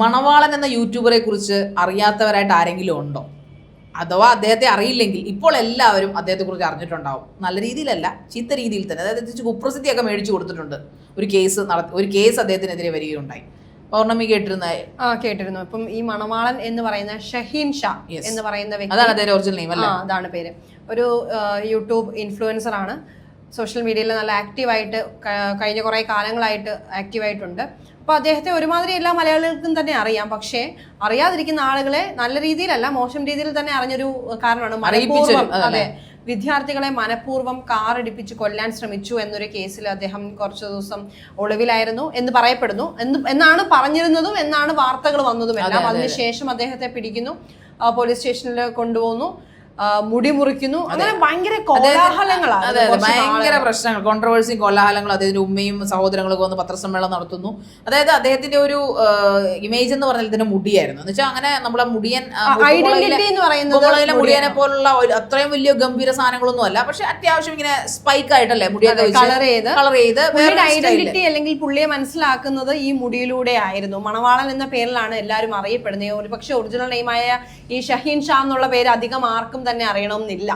മണവാളൻ എന്ന യൂട്യൂബറെ കുറിച്ച് അറിയാത്തവരായിട്ട് ആരെങ്കിലും ഉണ്ടോ? അഥവാ അദ്ദേഹത്തെ അറിയില്ലെങ്കിൽ ഇപ്പോൾ എല്ലാവരും അദ്ദേഹത്തെ കുറിച്ച് അറിഞ്ഞിട്ടുണ്ടാവും. നല്ല രീതിയിലല്ല ചീത്ത രീതിയിൽ തന്നെ. അതായത് ഇച്ചിരി കുപ്രസിദ്ധിയൊക്കെ മേടിച്ചു കൊടുത്തിട്ടുണ്ട്. ഒരു കേസ് നടത്തി ഒരു കേസ് അദ്ദേഹത്തിനെതിരെ വരികയുണ്ടായി. പൗർണമി കേട്ടിരുന്ന ആ കേട്ടിരുന്നു. അപ്പം ഈ മണവാളൻ എന്ന് പറയുന്ന ഷഹീൻ ഷാ എന്ന് പറയുന്ന വ്യക്തി അതാണ് അദ്ദേഹത്തിന്റെ ഒറിജിനൽ നെയിം അല്ലേ? അതാണ് പേര്. ഒരു യൂട്യൂബ് ഇൻഫ്ലുവൻസർ ആണ്. സോഷ്യൽ മീഡിയയിൽ നല്ല ആക്റ്റീവായിട്ട് കഴിഞ്ഞ കുറേ കാലങ്ങളായിട്ട് ആക്റ്റീവായിട്ടുണ്ട് അപ്പോൾ അദ്ദേഹത്തെ ഒരുമാതിരി എല്ലാ മലയാളികൾക്കും തന്നെ അറിയാം. പക്ഷേ അറിയാതിരിക്കുന്ന ആളുകളെ നല്ല രീതിയിലല്ല മോശം രീതിയിൽ തന്നെ അറിഞ്ഞൊരു കാരണമാണ് മനഃപൂർവം. അതെ. വിദ്യാർത്ഥികളെ മനഃപൂർവം കാർ ഇടിപ്പിച്ച് കൊല്ലാൻ ശ്രമിച്ചു എന്നൊരു കേസിൽ അദ്ദേഹം കുറച്ചു ദിവസം ഒളിവിലായിരുന്നു എന്ന് പറയപ്പെടുന്നു. എന്ന് എന്നാണ് പറഞ്ഞിരുന്നതും എന്നാണ് വാർത്തകൾ വന്നതും എല്ലാം അതിനുശേഷം അദ്ദേഹത്തെ പിടിക്കുന്നു. പോലീസ് സ്റ്റേഷനിൽ കൊണ്ടുപോകുന്നു. മുടി മുറിക്കുന്നു. അങ്ങനെ ഭയങ്കര കോലാഹലങ്ങളാണ് അതെ അതെ. ഭയങ്കര പ്രശ്നങ്ങൾ. കോൺട്രവേഴ്സിയും കോലാഹലങ്ങളും അദ്ദേഹത്തിന്റെ ഉമ്മയും സഹോദരങ്ങളൊക്കെ വന്ന് പത്രസമ്മേളനം നടത്തുന്നു. അതായത് അദ്ദേഹത്തിന്റെ ഒരു ഇമേജ് എന്ന് പറഞ്ഞാൽ ഇതിന്റെ മുടിയായിരുന്നു. എന്ന് വെച്ചാൽ അങ്ങനെ നമ്മളെ മുടിയൻ മുടിയനെ പോലുള്ള അത്രയും വലിയ ഗംഭീര സാധനങ്ങളൊന്നും അല്ല. പക്ഷെ അത്യാവശ്യം ഇങ്ങനെ സ്പൈക്ക് ആയിട്ടല്ലേ മുടിയൊക്കെ കളർ ചെയ്ത്. കളർ ചെയ്ത് ഐഡന്റിറ്റി അല്ലെങ്കിൽ പുള്ളിയെ മനസ്സിലാക്കുന്നത് ഈ മുടിയിലൂടെ ആയിരുന്നു. മണവാളൻ എന്ന പേരിലാണ് എല്ലാവരും അറിയപ്പെടുന്നത്. ഒരു പക്ഷെ ഒറിജിനൽ നെയിമായ ഈ ഷഹീൻ ഷാ എന്നുള്ള പേര് അധികം ആർക്കും തന്നെ അറിയണമെന്നില്ല.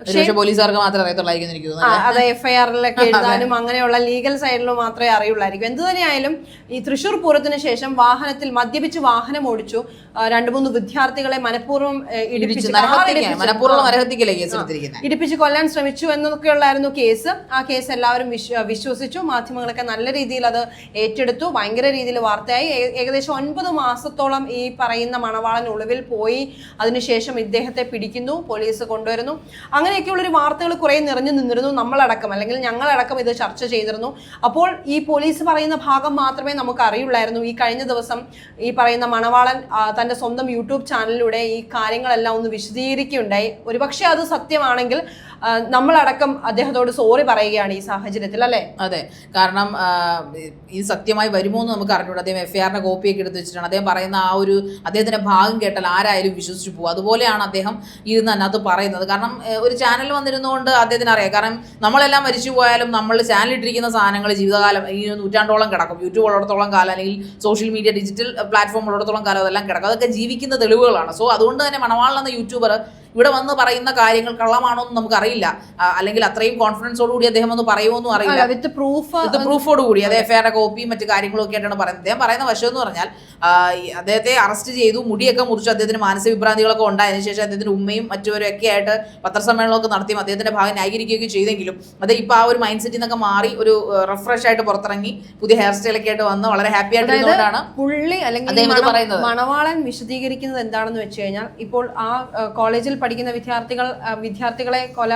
പക്ഷേ പോലീസുകാർക്ക് മാത്രമേ അറിയത്തുള്ളായിരിക്കും എനിക്ക് ആ, തോന്നുന്നു അത് എഫ് ഐ ആറിലൊക്കെ എഴുതാനും അങ്ങനെയുള്ള ലീഗൽ സൈഡിലും മാത്രമേ അറിയുള്ളായിരിക്കും. എന്തു തന്നെയായാലും ഈ തൃശൂർ പൂരത്തിന് ശേഷം വാഹനത്തിൽ മദ്യപിച്ച് വാഹനം ഓടിച്ചു രണ്ടു മൂന്ന് വിദ്യാർത്ഥികളെ മനഃപൂർവം ഇടിപ്പിച്ച് കൊല്ലാൻ ശ്രമിച്ചു എന്നൊക്കെയുള്ളായിരുന്നു കേസ്. ആ കേസ് എല്ലാവരും വിശ്വ- വിശ്വസിച്ചു. മാധ്യമങ്ങളൊക്കെ നല്ല രീതിയിൽ അത് ഏറ്റെടുത്തു. ഭയങ്കര രീതിയിൽ വാർത്തയായി. ഏകദേശം ഒൻപത് മാസത്തോളം ഈ പറയുന്ന മണവാളൻ ഒളിവിൽ പോയി. അതിനുശേഷം ഇദ്ദേഹത്തെ പിടിക്കുന്നു പോലീസ് കൊണ്ടുവരുന്നു. അങ്ങനെയൊക്കെയുള്ള ഒരു വാർത്തകൾ കുറെ നിറഞ്ഞു നിന്നിരുന്നു നമ്മളടക്കം അല്ലെങ്കിൽ ഞങ്ങളടക്കം ഇത് ചർച്ച ചെയ്തിരുന്നു. അപ്പോൾ ഈ പോലീസ് പറയുന്ന ഭാഗം മാത്രമേ നമുക്ക് അറിയുള്ളായിരുന്നു ഈ കഴിഞ്ഞ ദിവസം ഈ പറയുന്ന മണവാളൻ തന്റെ സ്വന്തം യൂട്യൂബ് ചാനലിലൂടെ ഈ കാര്യങ്ങളെല്ലാം ഒന്ന് വിശദീകരിക്കുകയുണ്ടായി. ഒരുപക്ഷെ അത് സത്യമാണെങ്കിൽ നമ്മളടക്കം അദ്ദേഹത്തോട് സോറി പറയുകയാണ് ഈ സാഹചര്യത്തിൽ അല്ലേ? അതെ. കാരണം ഇത് സത്യമായി വരുമോ എന്ന് നമുക്ക് അറിഞ്ഞൂടാ അദ്ദേഹം എഫ് ആറിന്റെ കോപ്പിയൊക്കെ എടുത്ത് വെച്ചിട്ടാണ്. അദ്ദേഹം പറയുന്ന ആ ഒരു അദ്ദേഹത്തിന്റെ ഭാഗം കേട്ടാൽ ആരായാലും വിശ്വസിച്ചു പോകും. അതുപോലെയാണ് അദ്ദേഹം ഇരുന്ന് അതിനകത്ത് പറയുന്നത്. കാരണം ഒരു ചാനൽ വന്നിരുന്നുകൊണ്ട് അദ്ദേഹത്തിന് അറിയാം. കാരണം നമ്മളെല്ലാം മരിച്ചു പോയാലും നമ്മൾ ചാനലിട്ടിരിക്കുന്ന സാധനങ്ങൾ ജീവിതകാലം ഈ നൂറ്റാണ്ടോളം കിടക്കും. യൂട്യൂബ് ഉള്ളിടത്തോളം കാലം അല്ലെങ്കിൽ സോഷ്യൽ മീഡിയ ഡിജിറ്റൽ പ്ലാറ്റ്ഫോം ഉള്ളിടത്തോളം കാലം അതെല്ലാം കിടക്കും. അതൊക്കെ ജീവിക്കുന്ന തെളിവുകളാണ്. സോ അതുകൊണ്ട് തന്നെ മണവാളൻ എന്ന യൂട്യൂബർ ഇവിടെ വന്ന് പറയുന്ന കാര്യങ്ങൾ കള്ളമാണോ എന്ന് നമുക്കറിയില്ല. അറിയില്ല അല്ലെങ്കിൽ അത്രയും കോൺഫിഡൻസോട് കൂടി അദ്ദേഹം ഒന്ന് പറയുമോ അറിയില്ല. വിത്ത് പ്രൂഫ് വിത്ത് പ്രൂഫോട് കൂടി. അത് എഫ്ഐആറിന്റെ കോപ്പിയും മറ്റു കാര്യങ്ങളും ഒക്കെ ആയിട്ടാണ് പറയുന്നത്. അദ്ദേഹം പറയുന്ന വശം എന്ന് പറഞ്ഞാൽ അദ്ദേഹത്തെ അറസ്റ്റ് ചെയ്തു മുടിയൊക്കെ മുറിച്ചു അദ്ദേഹത്തിന് മാനസിക വിഭ്രാന്തികളൊക്കെ ഉണ്ടായതിനു ശേഷം അദ്ദേഹത്തിന്റെ ഉമ്മയും മറ്റുവരും ഒക്കെ ആയിട്ട് പത്രസമ്മേളനമൊക്കെ നടത്തിയും അദ്ദേഹത്തിന്റെ ഭാഗം ന്യായീകരിക്കുകയൊക്കെ ചെയ്തെങ്കിലും അത് ഇപ്പൊ ആ ഒരു മൈൻഡ് സെറ്റിൽ നിന്നൊക്കെ മാറി ഒരു റിഫ്രഷ് ആയിട്ട് പുറത്തിറങ്ങി പുതിയ ഹെയർ സ്റ്റൈലൊക്കെ ആയിട്ട് വന്ന് വളരെ ഹാപ്പി ആയിട്ട് ഇരുന്നുകൊണ്ടാണ് പുള്ളി അല്ലെങ്കിൽ. മണവാളൻ വിശദീകരിക്കുന്നത് എന്താണെന്ന് വെച്ച് കഴിഞ്ഞാൽ ഇപ്പോൾ ആ, കോളേജിൽ പഠിക്കുന്ന വിദ്യാർത്ഥികൾ വിദ്യാർത്ഥികളെ കൊല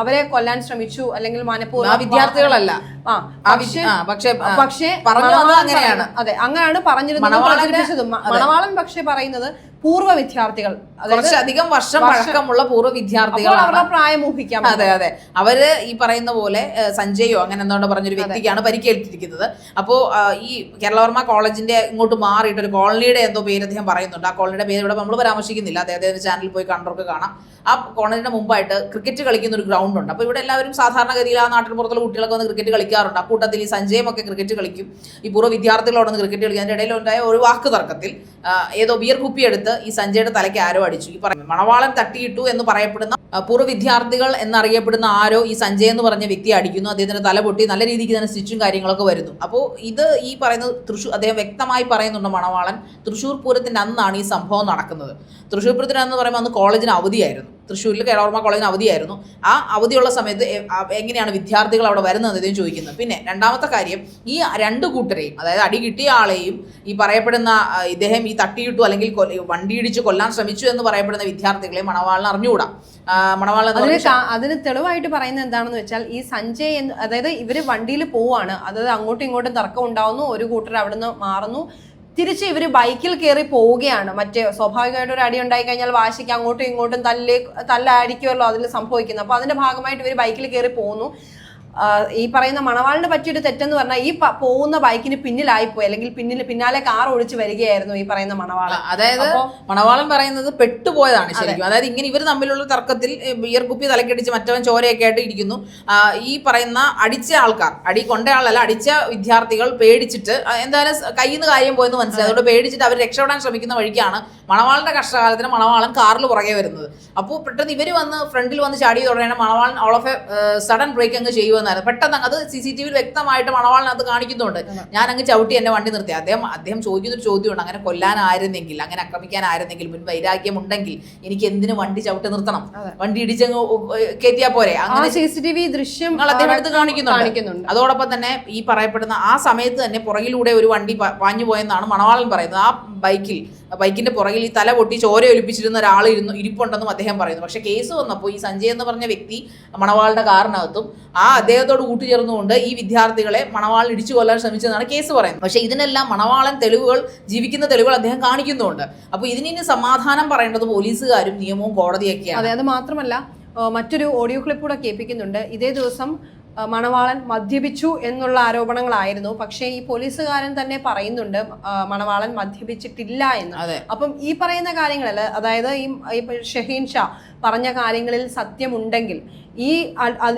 അവരെ കൊല്ലാൻ ശ്രമിച്ചു അല്ലെങ്കിൽ മനഃപൂർവം വിദ്യാർത്ഥികളല്ല. പക്ഷേ പക്ഷേ അങ്ങനെയാണ്. അതെ അങ്ങനെയാണ് പറഞ്ഞിരുന്നത് മണവാളൻ പക്ഷെ പറയുന്നത് പൂർവ വിദ്യാർത്ഥികൾ കുറച്ചധികം വർഷം പഴക്കമുള്ള പൂർവ വിദ്യാർത്ഥികൾ അവരുടെ പ്രായം ഊഹിക്കാം. അതെ അതെ. അവർ ഈ പറയുന്ന പോലെ സഞ്ജയോ അങ്ങനെ എന്തുകൊണ്ട് പറഞ്ഞൊരു വ്യക്തിക്കാണ് പരിക്കേൽപ്പിച്ചിരിക്കുന്നത്. അപ്പോൾ ഈ കേരളവർമ്മ കോളേജിന്റെ ഇങ്ങോട്ട് മാറിയിട്ട് ഒരു കോളനിയുടെ എന്തോ പേര് അദ്ദേഹം പറയുന്നുണ്ട്. ആ കോളനിയുടെ പേര് ഇവിടെ നമ്മൾ പരാമർശിക്കുന്നില്ല. അദ്ദേഹത്തിന്റെ ചാനലിൽ പോയി കണ്ടവർക്ക് കാണാം. ആ കോളനിയുടെ മുമ്പായിട്ട് ക്രിക്കറ്റ് കളിക്കുന്ന ഒരു ഗ്രൗണ്ട് ഉണ്ട്. അപ്പോൾ ഇവിടെ എല്ലാവരും സാധാരണഗതിയിൽ ആ നാട്ടിൻ പുറത്തുള്ള കുട്ടികളൊക്കെ വന്ന് ക്രിക്കറ്റ് കളിക്കാറുണ്ട്. ആ കൂട്ടത്തിൽ ഈ സഞ്ജയം ഒക്കെ ക്രിക്കറ്റ് കളിക്കും. ഈ പൂർവ വിദ്യാർത്ഥികളോടൊന്ന് ക്രിക്കറ്റ് കളിക്കും. അതിന്റെ ഇടയിൽ ഉണ്ടായ ഒരു വാക്ക് തർക്കത്തിൽ ഏതോ ബിയർ കുപ്പി എടുത്ത് ഈ സഞ്ജയുടെ തലയ്ക്ക് ആരോ അടിച്ചു. ഈ പറയുന്നത് മണവാളം തട്ടിയിട്ടു എന്ന് പറയപ്പെടുന്ന പൂർവ വിദ്യാർത്ഥികൾ എന്നറിയപ്പെടുന്ന ആരോ ഈ സഞ്ജയ് എന്ന് പറഞ്ഞ വ്യക്തി അടിക്കുന്നു. അദ്ദേഹത്തിന്റെ തല പൊട്ടി നല്ല രീതിക്ക് തന്നെ സ്റ്റിച്ചും കാര്യങ്ങളൊക്കെ വരുന്നു. അപ്പോൾ ഇത് ഈ പറയുന്ന തൃശൂർ അദ്ദേഹം വ്യക്തമായി പറയുന്നുണ്ട് മണവാളൻ തൃശ്ശൂർ പൂരത്തിന്റെ അന്നാണ് ഈ സംഭവം നടക്കുന്നത്. തൃശ്ശൂർ പൂരത്തിന് എന്ന് പറയുമ്പോൾ അന്ന് കോളേജിന് അവധിയായിരുന്നു. തൃശ്ശൂരിൽ കേരളവർമ്മ കോളേജിന് അവധിയായിരുന്നു. ആ അവധിയുള്ള സമയത്ത് എങ്ങനെയാണ് വിദ്യാർത്ഥികൾ അവിടെ വരുന്നത് ഇദ്ദേഹം ചോദിക്കുന്നത് പിന്നെ രണ്ടാമത്തെ കാര്യം ഈ രണ്ട് കൂട്ടരെയും അതായത് അടി കിട്ടിയ ആളെയും ഈ പറയപ്പെടുന്ന ഇദ്ദേഹം ഈ തട്ടിയിട്ടു അല്ലെങ്കിൽ വണ്ടിയിടിച്ച് കൊല്ലാൻ ശ്രമിച്ചു എന്ന് പറയപ്പെടുന്ന വിദ്യാർത്ഥികളെ മണവാളിന് അറിഞ്ഞുകൂടാ? എന്ന് അതിന് അതിന് തെളിവായിട്ട് പറയുന്നത് എന്താണെന്ന് വെച്ചാൽ ഈ സഞ്ജയ് എന്ന് അതായത് ഇവർ വണ്ടിയിൽ പോവാണ്. അതായത് അങ്ങോട്ടും ഇങ്ങോട്ടും തർക്കം ഉണ്ടാവുന്നു. ഒരു കൂട്ടർ അവിടുന്ന് മാറുന്നു. തിരിച്ച് ഇവർ ബൈക്കിൽ കയറി പോവുകയാണ്. മറ്റേ സ്വാഭാവികമായിട്ട് ഒരു അടി ഉണ്ടായി കഴിഞ്ഞാൽ വാശിക്ക് അങ്ങോട്ടും ഇങ്ങോട്ടും തല്ല് തല്ലായിരിക്കുമല്ലോ അതിൽ സംഭവിക്കുന്നത്. അപ്പോൾ അതിന്റെ ഭാഗമായിട്ട് ഇവർ ബൈക്കിൽ കയറി പോകുന്നു ഈ പറയുന്ന മണവാളിന് പറ്റിയൊരു തെറ്റെന്ന് പറഞ്ഞാൽ ഈ പോകുന്ന ബൈക്കിന് പിന്നിലായിപ്പോയി. അല്ലെങ്കിൽ പിന്നിൽ പിന്നാലെ കാർ ഒഴിച്ച് വരികയായിരുന്നു ഈ പറയുന്ന മണവാളൻ. അതായത് മണവാളൻ പറയുന്നത് പെട്ടുപോയതാണ് ശരിക്കും. അതായത് ഇങ്ങനെ ഇവർ തമ്മിലുള്ള തർക്കത്തിൽ ഇയർകുപ്പി ബിയർ കുപ്പി തലക്കടിച്ച് മറ്റവൻ ചോരയൊക്കെ ആയിട്ട് ഇരിക്കുന്നു ഈ പറയുന്ന അടിച്ച ആൾക്കാർ അടി കൊണ്ട ആളല്ല അടിച്ച വിദ്യാർത്ഥികൾ പേടിച്ചിട്ട് എന്തായാലും കയ്യിൽ നിന്ന് കാര്യം പോയെന്ന് മനസ്സിലായി. അതുകൊണ്ട് പേടിച്ചിട്ട് അവർ രക്ഷപ്പെടാൻ ശ്രമിക്കുന്ന വഴിക്കാണ് മണവാളിന്റെ കഷ്ടകാലത്തിന് മണവാളൻ കാറിൽ പുറകെ വരുന്നത്. അപ്പോൾ പെട്ടെന്ന് ഇവർ വന്ന് ഫ്രണ്ടിൽ വന്ന് ചാടി തുടങ്ങിയാണ് മണവാളൻ all of a sudden brake അങ്ങ് ചെയ്യുമെന്നായിരുന്നു പെട്ടെന്ന് അത് സി സി ടി വിയിൽ വ്യക്തമായിട്ട് മണവാളിനകത്ത് കാണിക്കുന്നുണ്ട്. ഞാൻ അങ്ങ് ചവിട്ടി എന്റെ വണ്ടി നിർത്തി. അദ്ദേഹം അദ്ദേഹം ചോദിക്കുന്നൊരു ചോദ്യമുണ്ട്. അങ്ങനെ കൊല്ലാനായിരുന്നെങ്കിൽ അങ്ങനെ ആക്രമിക്കാനായിരുന്നെങ്കിൽ മുൻ വൈരാഗ്യം ഉണ്ടെങ്കിൽ എനിക്ക് എന്തിനു വണ്ടി ചവിട്ടി നിർത്തണം. വണ്ടി ഇടിച്ചങ്ങ് കയറ്റിയാ പോരെ അങ്ങനെ സി സി ടി വി ദൃശ്യം അദ്ദേഹം എടുത്ത് കാണിക്കുന്നുണ്ട്. അതോടൊപ്പം തന്നെ ഈ പറയപ്പെടുന്ന ആ സമയത്ത് തന്നെ പുറകിലൂടെ ഒരു വണ്ടി പാഞ്ഞു പോയെന്നാണ് മണവാളൻ പറയുന്നത്. ആ ബൈക്കിൽ ബൈക്കിന്റെ പുറകിൽ ഈ തല പൊട്ടി ചോര ഒലിപ്പിച്ചിരുന്ന ഒരാൾ ഇരുന്നു ഇരിപ്പുണ്ടെന്നും അദ്ദേഹം പറയുന്നു. പക്ഷേ കേസ് വന്നപ്പോൾ ഈ സഞ്ജയ് എന്ന് പറഞ്ഞ വ്യക്തി മണവാളുടെ കാറിനകത്തും ആ അദ്ദേഹത്തോട് കൂട്ടുചേർന്നുകൊണ്ട് ഈ വിദ്യാർത്ഥികളെ മണവാളൻ ഇടിച്ചു കൊല്ലാൻ ശ്രമിച്ചതെന്നാണ് കേസ് പറയുന്നത്. പക്ഷേ ഇതിനെല്ലാം മണവാളൻ തെളിവുകൾ ജീവിക്കുന്ന തെളിവുകൾ അദ്ദേഹം കാണിക്കുന്നുണ്ട്. അപ്പോൾ ഇതിനി സമാധാനം പറയേണ്ടത് പോലീസുകാരും നിയമവും കോടതിയൊക്കെയാണ്. അതെ അത് മാത്രമല്ല മറ്റൊരു ഓഡിയോ ക്ലിപ്പ് കൂടെ കേൾപ്പിക്കുന്നുണ്ട്. ഇതേ ദിവസം മണവാളൻ മദ്യപിച്ചു എന്നുള്ള ആരോപണങ്ങളായിരുന്നു. പക്ഷേ ഈ പോലീസുകാരൻ തന്നെ പറയുന്നുണ്ട് മണവാളൻ മദ്യപിച്ചിട്ടില്ല എന്ന്. അപ്പം ഈ പറയുന്ന കാര്യങ്ങളല്ല അതായത് ഈ ഷഹീൻ ഷാ പറഞ്ഞ കാര്യങ്ങളിൽ സത്യമുണ്ടെങ്കിൽ ഈ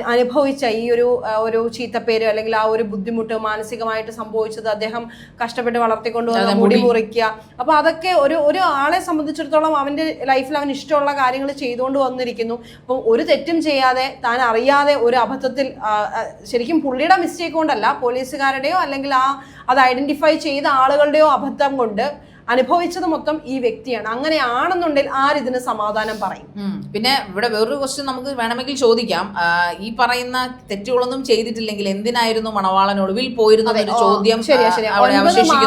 അനുഭവിച്ച ഈ ഒരു ഒരു ചീത്തപ്പേര് അല്ലെങ്കിൽ ആ ഒരു ബുദ്ധിമുട്ട് മാനസികമായിട്ട് സംഭവിച്ചത് അദ്ദേഹം കഷ്ടപ്പെട്ട് വളർത്തിക്കൊണ്ട് വന്ന മുടി. മുറിക്കുക അപ്പൊ അതൊക്കെ ഒരു ഒരു ആളെ സംബന്ധിച്ചിടത്തോളം അവന്റെ ലൈഫിൽ അവൻ ഇഷ്ടമുള്ള കാര്യങ്ങൾ ചെയ്തുകൊണ്ട് വന്നിരിക്കുന്നു അപ്പം ഒരു തെറ്റും ചെയ്യാതെ താൻ അറിയാതെ ഒരു അബദ്ധത്തിൽ ശരിക്കും പുള്ളിയുടെ മിസ്റ്റേക്ക് കൊണ്ടല്ല പോലീസുകാരുടെയോ അല്ലെങ്കിൽ ആ അത് ഐഡന്റിഫൈ ചെയ്ത ആളുകളുടെയോ അബദ്ധം കൊണ്ട് അനുഭവിച്ചത് മൊത്തം ഈ വ്യക്തിയാണ്. അങ്ങനെയാണെന്നുണ്ടെങ്കിൽ ആരിതിന് സമാധാനം പറയും? പിന്നെ ഇവിടെ വേറൊരു ക്വസ്റ്റ്യൻ നമുക്ക് വേണമെങ്കിൽ ചോദിക്കാം. ഈ പറയുന്ന തെറ്റുകളൊന്നും ചെയ്തിട്ടില്ലെങ്കിൽ എന്തിനായിരുന്നു മണവാളൻ ഒളിവിൽ പോയിരുന്നത് ഒരു ചോദ്യം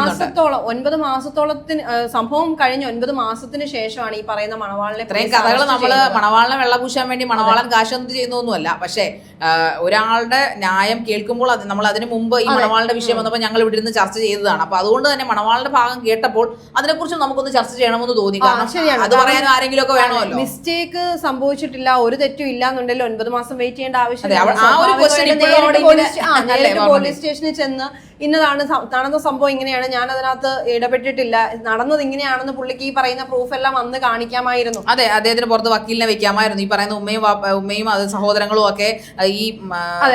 മാസത്തോളം ഒൻപത് മാസത്തോളത്തിന് സംഭവം കഴിഞ്ഞ ഒൻപത് മാസത്തിന് ശേഷമാണ് ഈ പറയുന്ന മണവാളിനെ ഇത്രയും കഥകൾ നമ്മൾ. മണവാളിനെ വെള്ളപൂശാൻ വേണ്ടി മണവാളൻ കാശൊന്നും ചെയ്യുന്നൊന്നുമല്ല പക്ഷേ ഒരാളുടെ ന്യായം കേൾക്കുമ്പോൾ നമ്മൾ അതിന് മുമ്പ് ഈ മണവാളിന്റെ വിഷയം വന്നപ്പോൾ ഞങ്ങൾ ഇവിടെ ഇരുന്ന് ചർച്ച ചെയ്തതാണ്. അപ്പൊ അതുകൊണ്ട് തന്നെ മണവാളിന്റെ ഭാഗം കേട്ടപ്പോൾ അതിനെക്കുറിച്ച് നമുക്കൊന്ന് ചർച്ച ചെയ്യണമെന്ന് തോന്നി. കാരണം അത് പറയാൻ ആരെങ്കിലും ഒക്കെ വേണമല്ലോ. മിസ്റ്റേക്ക് സംഭവിച്ചിട്ടില്ല ഒരു തെറ്റും ഇല്ല എന്നുണ്ടെങ്കിൽ ഒൻപത് മാസം വെയിറ്റ് ചെയ്യേണ്ട ആവശ്യമില്ല. ആ ഒരു question സ്വാഭാവികമായിട്ടും ഇപ്പോഴും അവിടെ നേരിട്ട് പോലീസ് ഇങ്ങനെ- ആ, അല്ലേ നേരിട്ട് പറഞ്ഞത്? പോലീസ് സ്റ്റേഷനിൽ ചെന്ന് ഇന്നതാണ് നടന്ന സംഭവം ഇങ്ങനെയാണ്. ഞാൻ അതിനകത്ത് ഇടപെട്ടിട്ടില്ല. നടന്നത് ഇങ്ങനെയാണെന്ന് പുള്ളിക്ക് ഈ പറയുന്ന പ്രൂഫ് എല്ലാം അന്ന് കാണിക്കാമായിരുന്നു. അതെ അദ്ദേഹത്തിന് പുറത്ത് വക്കീലിനെ വെക്കാമായിരുന്നു. ഈ പറയുന്ന ഉമ്മയും ഉമ്മയും അത് സഹോദരങ്ങളും ഒക്കെ ഈ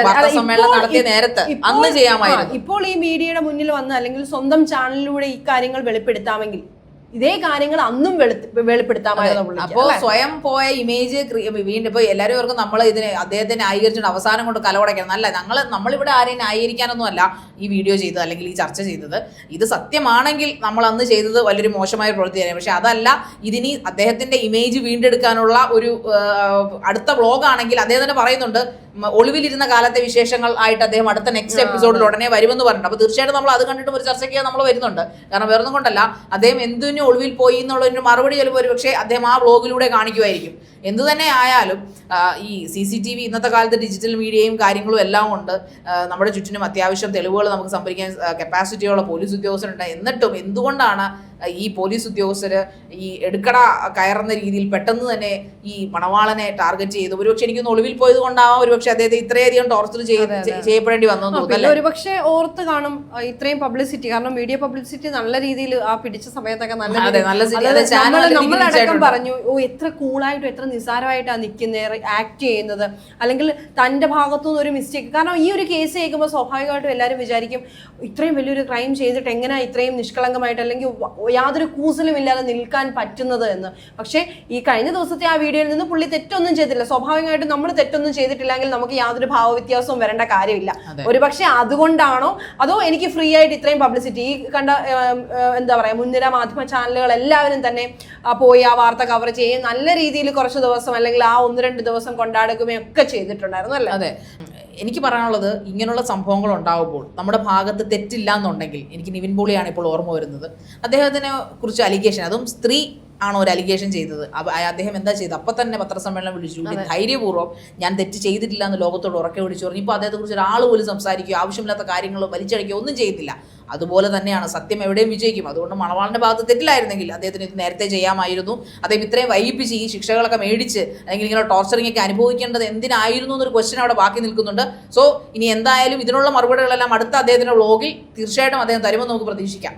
വാർത്താ സമ്മേളനം നടത്തിയ നേരത്ത് അന്ന് ചെയ്യാമായിരുന്നു. ഇപ്പോൾ ഈ മീഡിയയുടെ മുന്നിൽ വന്ന് അല്ലെങ്കിൽ സ്വന്തം ചാനലിലൂടെ ഈ കാര്യങ്ങൾ വെളിപ്പെടുത്താമെങ്കിൽ ഇതേ കാര്യങ്ങൾ അന്നും വെളിപ്പെടുത്താൻ വെളിപ്പെടുത്താമായിരുന്നു അപ്പോൾ അപ്പോ സ്വയം പോയ ഇമേജ് വീണ്ടും ഇപ്പൊ എല്ലാവരും ഓർക്കും നമ്മൾ ഇതിന് അദ്ദേഹത്തെ ന്യായീകരിച്ചുകൊണ്ട് അവസാനം കൊണ്ട് കലവടയ്ക്കണം. അല്ല ഞങ്ങൾ നമ്മളിവിടെ ആരെയും ന്യായീകരിക്കാനൊന്നും അല്ല ഈ വീഡിയോ ചെയ്തത് അല്ലെങ്കിൽ ഈ ചർച്ച ചെയ്തത്. ഇത് സത്യമാണെങ്കിൽ നമ്മൾ അന്ന് ചെയ്തത് വലിയൊരു മോശമായ പ്രവൃത്തിയായിരുന്നു. പക്ഷെ അതല്ല ഇതിനി അദ്ദേഹത്തിന്റെ ഇമേജ് വീണ്ടെടുക്കാനുള്ള ഒരു അടുത്ത വ്ളോഗ് ആണെങ്കിൽ അദ്ദേഹം തന്നെ പറയുന്നുണ്ട് ഒളിവിലിരുന്ന കാലത്തെ വിശേഷങ്ങൾ ആയിട്ട് അദ്ദേഹം അടുത്ത നെക്സ്റ്റ് എപ്പിസോഡിൽ ഉടനെ വരുമെന്ന് പറഞ്ഞിട്ടുണ്ട്. അപ്പൊ തീർച്ചയായിട്ടും നമ്മൾ അത് കണ്ടിട്ടും ഒരു ചർച്ചയ്ക്ക് നമ്മൾ വരുന്നുണ്ട്. കാരണം വേറൊന്നും കൊണ്ടല്ല അദ്ദേഹം എന്തിനു ഒളിവിൽ പോയി എന്നുള്ളതിന് മറുപടി ചിലപ്പോൾ ഒരു പക്ഷേ അദ്ദേഹം ആ വ്ളോഗിലൂടെ കാണിക്കുമായിരിക്കും. എന്തു തന്നെ ആയാലും ഈ സി സി ടി വി ഇന്നത്തെ കാലത്ത് ഡിജിറ്റൽ മീഡിയയും കാര്യങ്ങളും എല്ലാം ഉണ്ട്. നമ്മുടെ ചുറ്റിനും അത്യാവശ്യം തെളിവുകൾ നമുക്ക് സംഭരിക്കാൻ കപ്പാസിറ്റിയുള്ള പോലീസ് ഉദ്യോഗസ്ഥരുണ്ട്. എന്നിട്ടും എന്തുകൊണ്ടാണ് ഈ പോലീസ് ഉദ്യോഗസ്ഥര് ഈ എടുക്കട കയറുന്ന രീതിയിൽ പെട്ടെന്ന് തന്നെ ഈ മണവാളനെ ടാർഗറ്റ് ചെയ്ത്. ഒരുപക്ഷെ എനിക്കൊന്ന് ഒളിവിൽ പോയത് കൊണ്ടാവാം. ഒരുപക്ഷെ അദ്ദേഹത്തെ ഇത്രയധികം ടോർച്ചർ ചെയ്യപ്പെടേണ്ടി വന്നു തോന്നുന്നു ഒരുപക്ഷെ ഓർത്ത് കാണും ഇത്രയും പബ്ലിസിറ്റി കാരണം മീഡിയ പബ്ലിസിറ്റി നല്ല രീതിയിൽ ആ പിടിച്ച സമയത്തൊക്കെ നല്ല നമ്മളടക്കം പറഞ്ഞു ഓ എത്ര കൂളായിട്ടും എത്ര നിസ്സാരമായിട്ടാണ് നിൽക്കുന്നത് ആക്ട് ചെയ്യുന്നത്. അല്ലെങ്കിൽ തന്റെ ഭാഗത്തുനിന്ന് ഒരു മിസ്റ്റേക്ക് കാരണം ഈ ഒരു കേസ് കേൾക്കുമ്പോൾ സ്വാഭാവികമായിട്ടും എല്ലാവരും വിചാരിക്കും ഇത്രയും വലിയൊരു ക്രൈം ചെയ്തിട്ട് എങ്ങനെയാ ഇത്രയും നിഷ്കളങ്കമായിട്ട്? അല്ലെങ്കിൽ യാതൊരു കൂസലും ഇല്ലാതെ നിൽക്കാൻ പറ്റുന്നത് എന്ന്. പക്ഷേ ഈ കഴിഞ്ഞ ദിവസത്തെ ആ വീഡിയോയിൽ നിന്ന് പുള്ളി തെറ്റൊന്നും ചെയ്തില്ല. സ്വാഭാവികമായിട്ടും നമ്മൾ തെറ്റൊന്നും ചെയ്തിട്ടില്ലെങ്കിൽ നമുക്ക് യാതൊരു ഭാവവ്യത്യാസവും വരേണ്ട കാര്യമില്ല. ഒരുപക്ഷെ അതുകൊണ്ടാണോ? അതോ എനിക്ക് ഫ്രീ ആയിട്ട് ഇത്രയും പബ്ലിസിറ്റി? ഈ കണ്ട എന്താ പറയാ മുൻനിര മാധ്യമ ചാനലുകൾ എല്ലാവരും തന്നെ പോയി ആ വാർത്ത കവർ ചെയ്യും. നല്ല രീതിയിൽ കുറച്ച് ദിവസം അല്ലെങ്കിൽ ആ ഒന്ന് രണ്ട് ദിവസം കൊണ്ടാടുകയും ഒക്കെ ചെയ്തിട്ടുണ്ടായിരുന്നു അല്ലേ? അതെ. എനിക്ക് പറയാനുള്ളത് ഇങ്ങനെയുള്ള സംഭവങ്ങൾ ഉണ്ടാകുമ്പോൾ നമ്മുടെ ഭാഗത്ത് തെറ്റില്ല എന്നുണ്ടെങ്കിൽ എനിക്ക് നിവിൻ പോളിയാണ് ഇപ്പോൾ ഓർമ്മ വരുന്നത്. അദ്ദേഹത്തിനെ കുറിച്ച് അലിഗേഷൻ അതും സ്ത്രീ ആണോ ഒരു അലിഗേഷൻ ചെയ്തത്? അദ്ദേഹം എന്താ ചെയ്തത്? അപ്പൊ തന്നെ പത്രസമ്മേളനം വിളിച്ചു. ധൈര്യപൂർവം ഞാൻ തെറ്റ് ചെയ്തിട്ടില്ല എന്ന് ലോകത്തോട് ഉറക്കെ വിളിച്ചു പറഞ്ഞു. ഇപ്പോൾ അദ്ദേഹത്തെ കുറിച്ച് ഒരാൾ പോലും സംസാരിക്കുകയോ ആവശ്യമില്ലാത്ത കാര്യങ്ങൾ വലിച്ചടിക്കുകയോ ഒന്നും ചെയ്തില്ല അതുപോലെ തന്നെയാണ് സത്യം എവിടെയും വിജയിക്കും. അതുകൊണ്ട് മണവാളിന്റെ ഭാഗത്ത് തെറ്റില്ലായിരുന്നെങ്കിൽ അദ്ദേഹത്തിന് ഇത് നേരത്തെ ചെയ്യാമായിരുന്നു. അദ്ദേഹം ഇത്രയും വൈകിപ്പിച്ച് ഈ ശിക്ഷകളൊക്കെ മേടിച്ച് അല്ലെങ്കിൽ ഇങ്ങനെ ടോർച്ചറിംഗ് ഒക്കെ അനുഭവിക്കേണ്ടത് എന്തിനായിരുന്നു എന്നൊരു ക്വസ്റ്റ്യൻ അവിടെ ബാക്കി നിൽക്കുന്നുണ്ട്. സോ ഇനി എന്തായാലും ഇതിനുള്ള മറുപടികളെല്ലാം അടുത്ത അദ്ദേഹത്തിന്റെ വ്ളോഗിൽ തീർച്ചയായിട്ടും അദ്ദേഹം തരുമെന്ന് നമുക്ക് പ്രതീക്ഷിക്കാം.